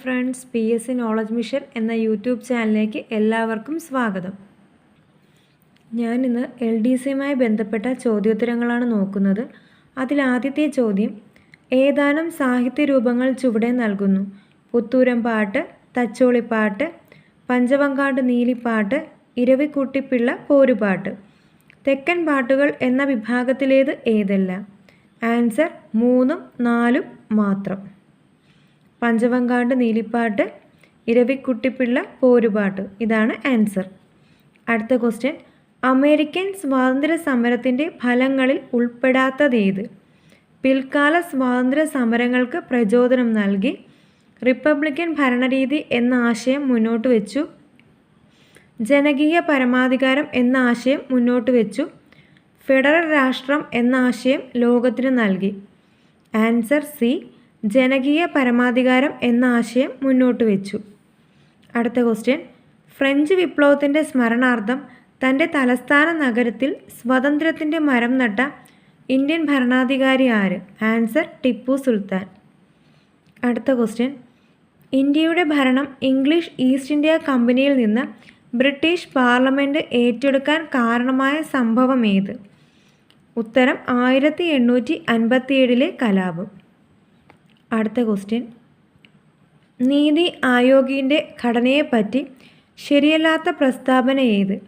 Friends P S C knowledge mission എന്ന YouTube ചാനലിലേക്ക് എല്ലാവർക്കും സ്വാഗതം. ഞാനിന്ന് എൽ ഡി സിയുമായി ബന്ധപ്പെട്ട ചോദ്യോത്തരങ്ങളാണ് നോക്കുന്നത്. അതിലാദ്യത്തെ ചോദ്യം ഏതാനും സാഹിത്യ രൂപങ്ങൾ ചുവടെ നൽകുന്നു. പുത്തൂരം പാട്ട് തച്ചോളിപ്പാട്ട് പഞ്ചവങ്കാട് നീലിപ്പാട്ട് ഇരവിക്കുട്ടിപ്പിള്ള പോരുപാട്ട്. തെക്കൻ പാട്ടുകൾ എന്ന വിഭാഗത്തിലേത് ഏതല്ല? ആൻസർ മൂന്നും നാലും മാത്രം. പഞ്ചവങ്കാണ്ട് നീലിപ്പാട്ട് ഇരവിക്കുട്ടിപ്പിള്ള പോരുപാട്ട്. ഇതാണ് ആൻസർ. അടുത്ത ക്വസ്റ്റ്യൻ. അമേരിക്കൻ സ്വാതന്ത്ര്യ സമരത്തിന്റെ ഫലങ്ങളിൽ ഉൾപ്പെടാത്തതേത്? പിൽക്കാല സ്വാതന്ത്ര്യ സമരങ്ങൾക്ക് പ്രചോദനം നൽകി റിപ്പബ്ലിക്കൻ ഭരണരീതി എന്ന ആശയം മുന്നോട്ട് വെച്ചു. ജനകീയ പരമാധികാരം എന്ന ആശയം മുന്നോട്ട് വെച്ചു. ഫെഡറൽ രാഷ്ട്രം എന്ന ആശയം ലോകത്തിന് നൽകി. Answer C. ജനകീയ പരമാധികാരം എന്ന ആശയം മുന്നോട്ട് വെച്ചു. അടുത്ത ക്വസ്റ്റ്യൻ ഫ്രഞ്ച് വിപ്ലവത്തിന്റെ സ്മരണാർത്ഥം തന്റെ തലസ്ഥാന നഗരത്തിൽ സ്വാതന്ത്ര്യത്തിന്റെ മരം നട്ട ഇന്ത്യൻ ഭരണാധികാരി ആര്? ആൻസർ ടിപ്പു സുൽത്താൻ. അടുത്ത ക്വസ്റ്റ്യൻ ഇന്ത്യയുടെ ഭരണം ഇംഗ്ലീഷ് ഈസ്റ്റ് ഇന്ത്യ കമ്പനിയിൽ നിന്ന് ബ്രിട്ടീഷ് പാർലമെന്റ് ഏറ്റെടുക്കാൻ കാരണമായ സംഭവം ഏത്? ഉത്തരം ആയിരത്തി എണ്ണൂറ്റി അൻപത്തിയേഴിലെ കലാപം. അടുത്ത ക്വസ്റ്റ്യൻ നീതി ആയോഗിന്റെ ഘടനയെപ്പറ്റി ശരിയല്ലാത്ത പ്രസ്താവന ഏത്?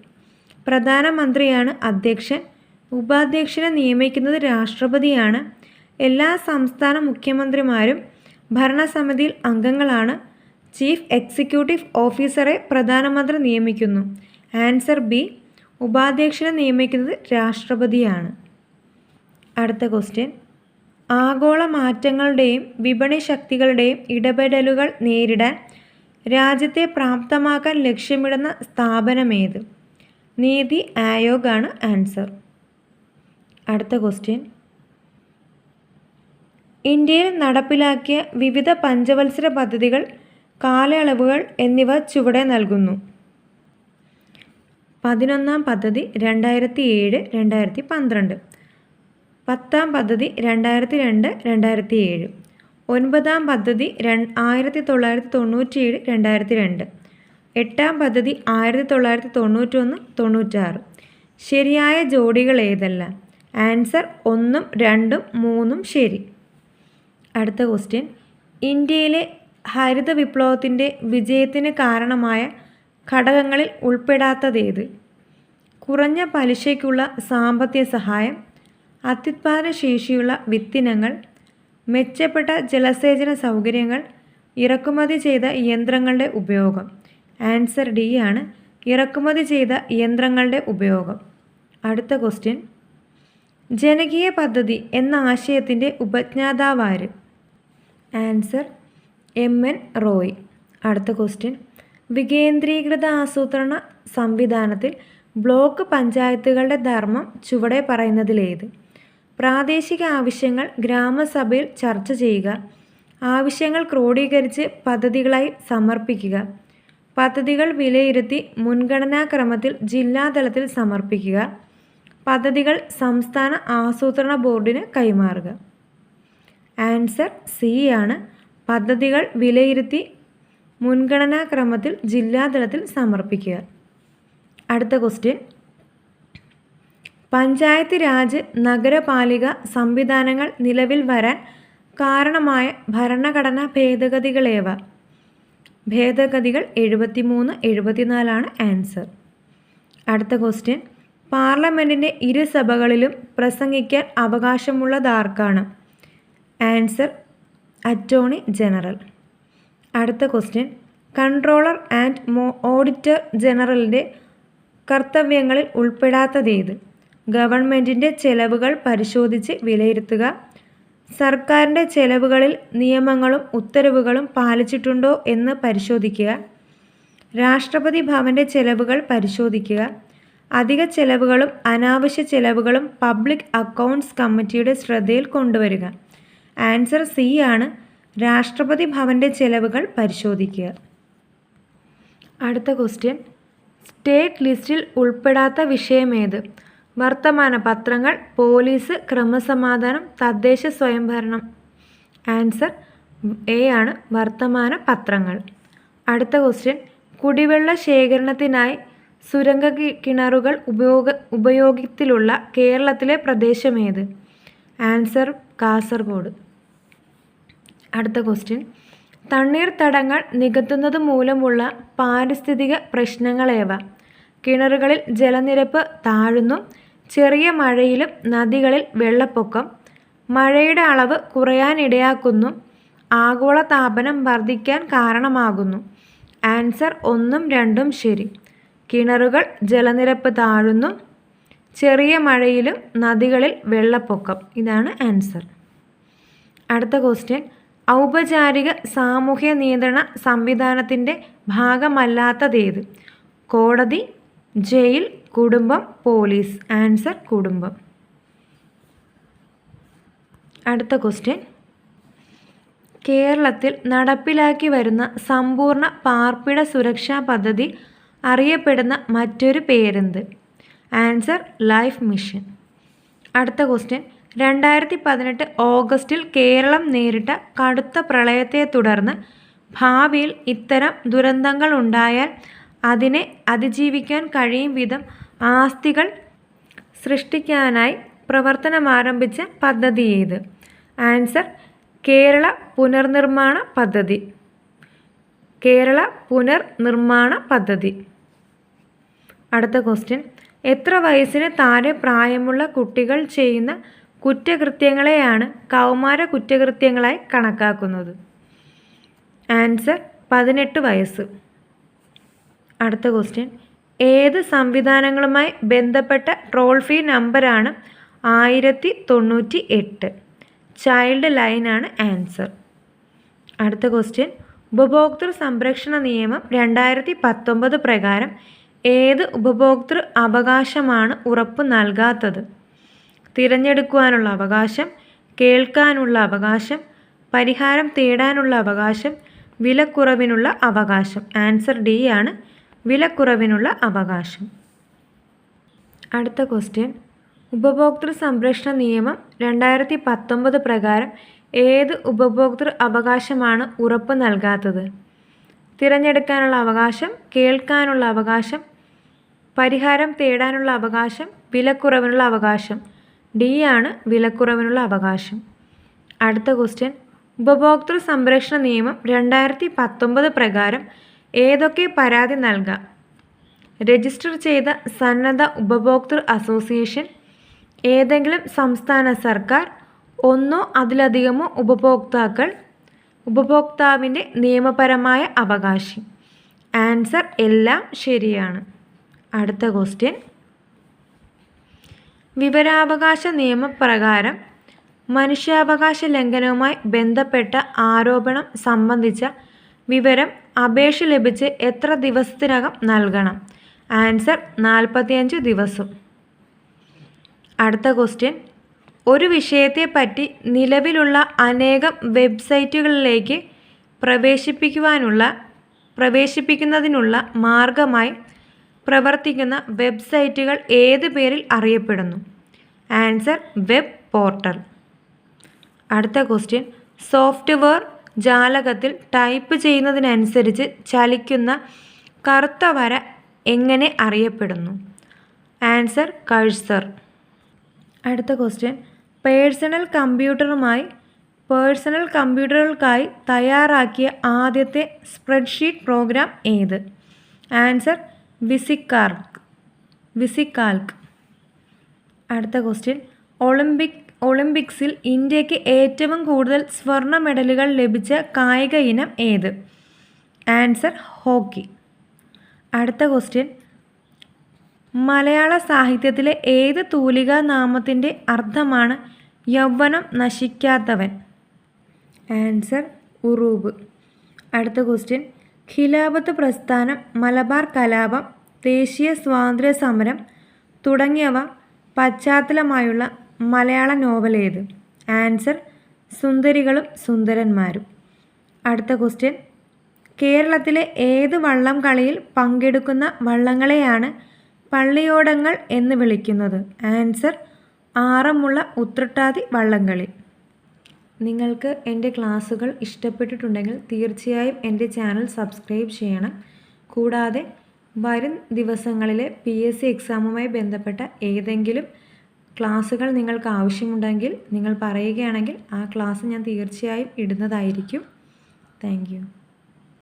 പ്രധാനമന്ത്രിയാണ് അധ്യക്ഷൻ. ഉപാധ്യക്ഷനെ നിയമിക്കുന്നത് രാഷ്ട്രപതിയാണ്. എല്ലാ സംസ്ഥാന മുഖ്യമന്ത്രിമാരും ഭരണസമിതിയിൽ അംഗങ്ങളാണ്. ചീഫ് എക്സിക്യൂട്ടീവ് ഓഫീസറെ പ്രധാനമന്ത്രി നിയമിക്കുന്നു. Answer B. ഉപാധ്യക്ഷനെ നിയമിക്കുന്നത് രാഷ്ട്രപതിയാണ്. അടുത്ത ക്വസ്റ്റ്യൻ ആഗോള മാറ്റങ്ങളുടെയും വിപണി ശക്തികളുടെയും ഇടപെടലുകൾ നേരിടാൻ രാജ്യത്തെ പ്രാപ്തമാക്കാൻ ലക്ഷ്യമിടുന്ന സ്ഥാപനമേത്? നീതി ആയോഗാണ് ആൻസർ. അടുത്ത ക്വസ്റ്റ്യൻ. ഇന്ത്യയിൽ നടപ്പിലാക്കിയ വിവിധ പഞ്ചവത്സര പദ്ധതികൾ കാലയളവുകൾ എന്നിവ ചുവടെ നൽകുന്നു. പതിനൊന്നാം പദ്ധതി രണ്ടായിരത്തി ഏഴ് രണ്ടായിരത്തി പന്ത്രണ്ട് പത്താം പദ്ധതി രണ്ടായിരത്തി രണ്ട് രണ്ടായിരത്തി ഏഴ് ഒൻപതാം പദ്ധതി ര ആയിരത്തി തൊള്ളായിരത്തി തൊണ്ണൂറ്റിയേഴ് രണ്ടായിരത്തി രണ്ട് എട്ടാം പദ്ധതി ആയിരത്തി തൊള്ളായിരത്തി തൊണ്ണൂറ്റൊന്ന് തൊണ്ണൂറ്റാറ്. ശരിയായ ജോഡികൾ ഏതല്ല? ആൻസർ ഒന്നും രണ്ടും മൂന്നും ശരി. അടുത്ത ക്വസ്റ്റ്യൻ. ഇന്ത്യയിലെ ഹരിത വിപ്ലവത്തിന്റെ വിജയത്തിന് കാരണമായ ഘടകങ്ങളിൽ ഉൾപ്പെടാത്തതേത് കുറഞ്ഞ പലിശയ്ക്കുള്ള സാമ്പത്തിക സഹായം അത്യുത്പാദന ശേഷിയുള്ള വിത്തിനങ്ങൾ മെച്ചപ്പെട്ട ജലസേചന സൗകര്യങ്ങൾ ഇറക്കുമതി ചെയ്ത യന്ത്രങ്ങളുടെ ഉപയോഗം. ആൻസർ ഡി ആണ്. ഇറക്കുമതി ചെയ്ത യന്ത്രങ്ങളുടെ ഉപയോഗം. അടുത്ത ക്വസ്റ്റ്യൻ. ജനകീയ പദ്ധതി എന്ന ആശയത്തിന്റെ ഉപജ്ഞാതാവാര്? Answer M N Roy. അടുത്ത ക്വസ്റ്റ്യൻ. വികേന്ദ്രീകൃത ആസൂത്രണ സംവിധാനത്തിൽ ബ്ലോക്ക് പഞ്ചായത്തുകളുടെ ധർമ്മം ചുവടെ പറയുന്നതിലേത്? പ്രാദേശിക ആവശ്യങ്ങൾ ഗ്രാമസഭയിൽ ചർച്ച ചെയ്യുക. ആവശ്യങ്ങൾ ക്രോഡീകരിച്ച് പദ്ധതികളായി സമർപ്പിക്കുക. പദ്ധതികൾ വിലയിരുത്തി മുൻഗണനാക്രമത്തിൽ ജില്ലാതലത്തിൽ സമർപ്പിക്കുക. പദ്ധതികൾ സംസ്ഥാന ആസൂത്രണ ബോർഡിന് കൈമാറുക. ആൻസർ സി ആണ്. പദ്ധതികൾ വിലയിരുത്തി മുൻഗണനാക്രമത്തിൽ ജില്ലാതലത്തിൽ സമർപ്പിക്കുക. അടുത്ത ക്വസ്റ്റ്യൻ. പഞ്ചായത്ത് രാജ് നഗരപാലിക സംവിധാനങ്ങൾ നിലവിൽ വരാൻ കാരണമായ ഭരണഘടനാ ഭേദഗതികളേവ? ഭേദഗതികൾ എഴുപത്തിമൂന്ന് എഴുപത്തിനാലാണ് ആൻസർ. അടുത്ത ക്വസ്റ്റ്യൻ. പാർലമെന്റിന്റെ ഇരുസഭകളിലും പ്രസംഗിക്കാൻ അവകാശമുള്ളതാർക്കാണ്? Answer attorney general. അടുത്ത ക്വസ്റ്റ്യൻ. കൺട്രോളർ ആൻഡ് ഓഡിറ്റർ ജനറലിന്റെ കർത്തവ്യങ്ങളിൽ ഉൾപ്പെടാത്തതേത്? ഗവൺമെന്റിന്റെ ചെലവുകൾ പരിശോധിച്ച് വിലയിരുത്തുക. സർക്കാരിന്റെ ചെലവുകളിൽ നിയമങ്ങളും ഉത്തരവുകളും പാലിച്ചിട്ടുണ്ടോ എന്ന് പരിശോധിക്കുക. രാഷ്ട്രപതി ഭവന്റെ ചെലവുകൾ പരിശോധിക്കുക. അധിക ചെലവുകളും അനാവശ്യ ചെലവുകളും പബ്ലിക് അക്കൗണ്ട്സ് കമ്മിറ്റിയുടെ ശ്രദ്ധയിൽ കൊണ്ടുവരിക. ആൻസർ സി ആണ്. രാഷ്ട്രപതി ഭവന്റെ ചെലവുകൾ പരിശോധിക്കുക. അടുത്ത ക്വസ്റ്റ്യൻ. സ്റ്റേറ്റ് ലിസ്റ്റിൽ ഉൾപ്പെടാത്ത വിഷയമേത് വർത്തമാന പത്രങ്ങൾ പോലീസ് ക്രമസമാധാനം തദ്ദേശ സ്വയംഭരണം. ആൻസർ എ ആണ് വർത്തമാന പത്രങ്ങൾ അടുത്ത ക്വസ്റ്റ്യൻ കുടിവെള്ള ശേഖരണത്തിനായി സുരംഗ കിണറുകൾ ഉപയോഗ ഉപയോഗത്തിലുള്ള കേരളത്തിലെ പ്രദേശമേത്? ആൻസർ കാസർഗോഡ്. അടുത്ത ക്വസ്റ്റ്യൻ തണ്ണീർത്തടങ്ങൾ നികത്തുന്നത് മൂലമുള്ള പാരിസ്ഥിതിക പ്രശ്നങ്ങളേവ? കിണറുകളിൽ ജലനിരപ്പ് താഴുന്നു ചെറിയ മഴയിലും നദികളിൽ വെള്ളപ്പൊക്കം മഴയുടെ അളവ് കുറയാനിടയാക്കുന്നു ആഗോള താപനം വർദ്ധിക്കാൻ കാരണമാകുന്നു. ആൻസർ ഒന്നും രണ്ടും ശരി. കിണറുകൾ ജലനിരപ്പ് താഴുന്നു ചെറിയ മഴയിലും നദികളിൽ വെള്ളപ്പൊക്കം. ഇതാണ് ആൻസർ. അടുത്ത ക്വസ്റ്റ്യൻ. ഔപചാരിക സാമൂഹ്യ നിയന്ത്രണ സംവിധാനത്തിന്റെ ഭാഗമല്ലാത്തതേത് കോടതി ജയിൽ കുടുംബം പോലീസ്. ആൻസർ കുടുംബം. അടുത്ത ക്വസ്റ്റ്യൻ. കേരളത്തിൽ നടപ്പിലാക്കി വരുന്ന സമ്പൂർണ പാർപ്പിട സുരക്ഷാ പദ്ധതി അറിയപ്പെടുന്ന മറ്റൊരു പേരെന്ത്? Answer life mission. അടുത്ത ക്വസ്റ്റ്യൻ. രണ്ടായിരത്തി പതിനെട്ട് ഓഗസ്റ്റിൽ കേരളം നേരിട്ട കടുത്ത പ്രളയത്തെ തുടർന്ന് ഭാവിയിൽ ഇത്തരം ദുരന്തങ്ങൾ ഉണ്ടായാൽ അതിനെ അതിജീവിക്കാൻ കഴിയും വിധം ആസ്തികൾ സൃഷ്ടിക്കാനായി പ്രവർത്തനമാരംഭിച്ച പദ്ധതി ഏത്? ആൻസർ കേരള പുനർനിർമ്മാണ പദ്ധതി. കേരള പുനർനിർമ്മാണ പദ്ധതി. അടുത്ത ക്വസ്റ്റ്യൻ. എത്ര വയസ്സിന് താഴെ പ്രായമുള്ള കുട്ടികൾ ചെയ്യുന്ന കുറ്റകൃത്യങ്ങളെയാണ് കൗമാര കുറ്റകൃത്യങ്ങളായി കണക്കാക്കുന്നത്? ആൻസർ പതിനെട്ട് വയസ്സ്. അടുത്ത ക്വസ്റ്റ്യൻ ഏത് സംവിധാനങ്ങളുമായി ബന്ധപ്പെട്ട ടോൾ ഫ്രീ നമ്പറാണ് ആയിരത്തി തൊണ്ണൂറ്റി എട്ട് ചൈൽഡ് ലൈനാണ് ആൻസർ അടുത്ത ക്വസ്റ്റ്യൻ ഉപഭോക്തൃ സംരക്ഷണ നിയമം രണ്ടായിരത്തി പത്തൊമ്പത് പ്രകാരം ഏത് ഉപഭോക്തൃ അവകാശമാണ് ഉറപ്പ് നൽകാത്തത്? തിരഞ്ഞെടുക്കുവാനുള്ള അവകാശം കേൾക്കാനുള്ള അവകാശം പരിഹാരം തേടാനുള്ള അവകാശം വിലക്കുറവിനുള്ള അവകാശം. ആൻസർ ഡി ആണ് വിലക്കുറവിനുള്ള അവകാശം. അടുത്ത ക്വസ്റ്റ്യൻ ഉപഭോക്തൃ സംരക്ഷണ നിയമം രണ്ടായിരത്തി പത്തൊമ്പത് പ്രകാരം ഏത് ഉപഭോക്തൃ അവകാശമാണ് ഉറപ്പ് നൽകാത്തത്? തിരഞ്ഞെടുക്കാനുള്ള അവകാശം കേൾക്കാനുള്ള അവകാശം പരിഹാരം തേടാനുള്ള അവകാശം വിലക്കുറവിനുള്ള അവകാശം. ഡി ആണ് വിലക്കുറവിനുള്ള അവകാശം. അടുത്ത ക്വസ്റ്റ്യൻ ഉപഭോക്തൃ സംരക്ഷണ നിയമം രണ്ടായിരത്തി പത്തൊമ്പത് പ്രകാരം ഏതൊക്കെ പരാതി നൽകാം? രജിസ്റ്റർ ചെയ്ത സന്നദ്ധ ഉപഭോക്തൃ അസോസിയേഷൻ ഏതെങ്കിലും സംസ്ഥാന സർക്കാർ ഒന്നോ അതിലധികമോ ഉപഭോക്താക്കൾ ഉപഭോക്താവിന്റെ നിയമപരമായ അവകാശി. ആൻസർ എല്ലാം ശരിയാണ്. അടുത്ത ക്വസ്റ്റ്യൻ. വിവരാവകാശ നിയമപ്രകാരം മനുഷ്യാവകാശ ലംഘനവുമായി ബന്ധപ്പെട്ട ആരോപണം സംബന്ധിച്ച വിവരം അപേക്ഷ ലഭിച്ച് എത്ര ദിവസത്തിനകം നൽകണം? ആൻസർ നാൽപ്പത്തിയഞ്ച് ദിവസം. അടുത്ത ക്വസ്റ്റ്യൻ. ഒരു വിഷയത്തെപ്പറ്റി നിലവിലുള്ള അനേകം വെബ്സൈറ്റുകളിലേക്ക് പ്രവേശിപ്പിക്കുവാനുള്ള പ്രവേശിപ്പിക്കുന്നതിനുള്ള മാർഗമായി പ്രവർത്തിക്കുന്ന വെബ്സൈറ്റുകൾ ഏത് പേരിൽ അറിയപ്പെടുന്നു? Answer web portal. അടുത്ത ക്വസ്റ്റ്യൻ. സോഫ്റ്റ്വെയർ ജാലകത്തിൽ ടൈപ്പ് ചെയ്യുന്നതിനനുസരിച്ച് ചലിക്കുന്ന കറുത്ത വര എങ്ങനെ അറിയപ്പെടുന്നു? ആൻസർ കഴ്സർ അടുത്ത ക്വസ്റ്റ്യൻ. പേഴ്സണൽ കമ്പ്യൂട്ടറുമായി പേഴ്സണൽ കമ്പ്യൂട്ടറുകൾക്കായി തയ്യാറാക്കിയ ആദ്യത്തെ സ്പ്രെഡ്ഷീറ്റ് പ്രോഗ്രാം ഏത്? ആൻസർ വിസിക്കാർക്ക്. വിസിക്കാൽക്ക് അടുത്ത ക്വസ്റ്റ്യൻ. ഒളിമ്പിക് ഒളിമ്പിക്സിൽ ഇന്ത്യയ്ക്ക് ഏറ്റവും കൂടുതൽ സ്വർണ മെഡലുകൾ ലഭിച്ച കായിക ഇനം ഏത്? Answer hockey. അടുത്ത ക്വസ്റ്റ്യൻ. മലയാള സാഹിത്യത്തിലെ ഏത് തൂലികാ നാമത്തിന്റെ അർത്ഥമാണ് യൗവനം നശിക്കാത്തവൻ? ആൻസർ ഉറൂബ്. അടുത്ത ക്വസ്റ്റ്യൻ. ഖിലാഫത്ത് പ്രസ്ഥാനം മലബാർ കലാപം ദേശീയ സ്വാതന്ത്ര്യ സമരം തുടങ്ങിയവ പശ്ചാത്തലമായുള്ള മലയാള നോവൽ ഏത്? ആൻസർ സുന്ദരികളും സുന്ദരന്മാരും. അടുത്ത ക്വസ്റ്റ്യൻ. കേരളത്തിലെ ഏത് വള്ളം കളിയിൽ പങ്കെടുക്കുന്ന വള്ളങ്ങളെയാണ് പള്ളിയോടങ്ങൾ എന്ന് വിളിക്കുന്നത്? ആൻസർ ആറന്മുള ഉത്രട്ടാതി വള്ളംകളി. നിങ്ങൾക്ക് എന്റെ ക്ലാസ്സുകൾ ഇഷ്ടപ്പെട്ടിട്ടുണ്ടെങ്കിൽ തീർച്ചയായും എന്റെ ചാനൽ സബ്സ്ക്രൈബ് ചെയ്യണം. കൂടാതെ വരും ദിവസങ്ങളിലെ പി എസ് സി എക്സാമുമായി ബന്ധപ്പെട്ട ഏതെങ്കിലും ക്ലാസ്സുകൾ നിങ്ങൾക്ക് ആവശ്യമുണ്ടെങ്കിൽ നിങ്ങൾ പറയുകയാണെങ്കിൽ ആ ക്ലാസ് ഞാൻ തീർച്ചയായും ഇടുന്നതായിരിക്കും. താങ്ക്